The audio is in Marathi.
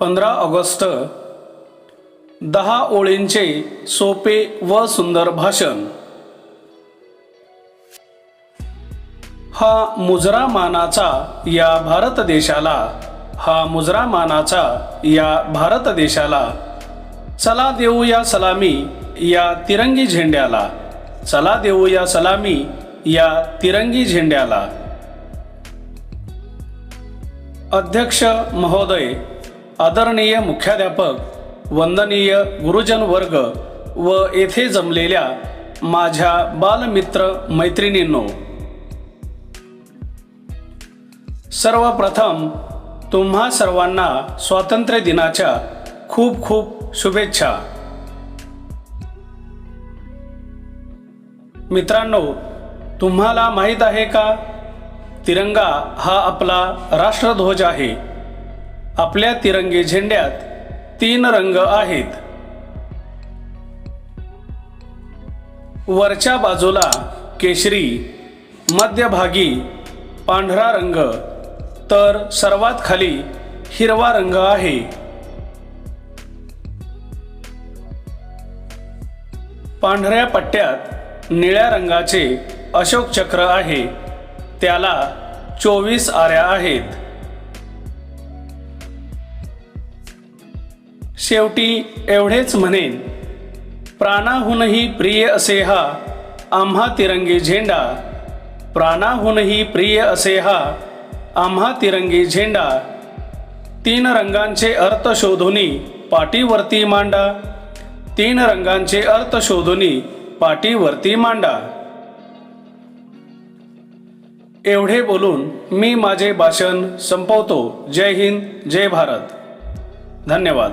पंधरा ऑगस्ट दहा ओळींचे सोपे व सुंदर भाषण. हा मुजरा मानाचा या भारत देशाला हा मुजरा मानाचा या भारत देशाला चला देऊया सलामी या तिरंगी झेंड्याला चला देऊया सलामी या तिरंगी झेंड्याला. अध्यक्ष महोदय आदरणीय मुख्याध्यापक वंदनीय गुरुजन वर्ग व येथे जमलेल्या माझ्या बालमित्र मैत्रिणींनो सर्वप्रथम तुम्हा सर्वांना स्वातंत्र्य दिनाच्या खूप खूप शुभेच्छा. मित्रांनो तुम्हाला माहीत आहे का? तिरंगा हा आपला राष्ट्रध्वज आहे. आपल्या तिरंगी झेंड्यात तीन रंग आहेत. वरच्या बाजूला केशरी मध्यभागी पांढरा रंग तर सर्वात खाली हिरवा रंग आहे. पांढऱ्या पट्ट्यात निळ्या रंगाचे अशोक चक्र आहे. त्याला चोवीस आऱ्या आहेत. शेवटी एवढेच म्हणेन प्राणाहूनही प्रिय असे हा आम्हा तिरंगी झेंडा. प्राणाहूनही प्रिय असे हा आम्हा तिरंगी झेंडा. तीन रंगांचे अर्थ शोधुनी पाठीवरती मांडा. तीन रंगांचे अर्थ शोधुनी पाठीवरती मांडा. एवढे बोलून मी माझे भाषण संपवतो. जय हिंद जय भारत. धन्यवाद.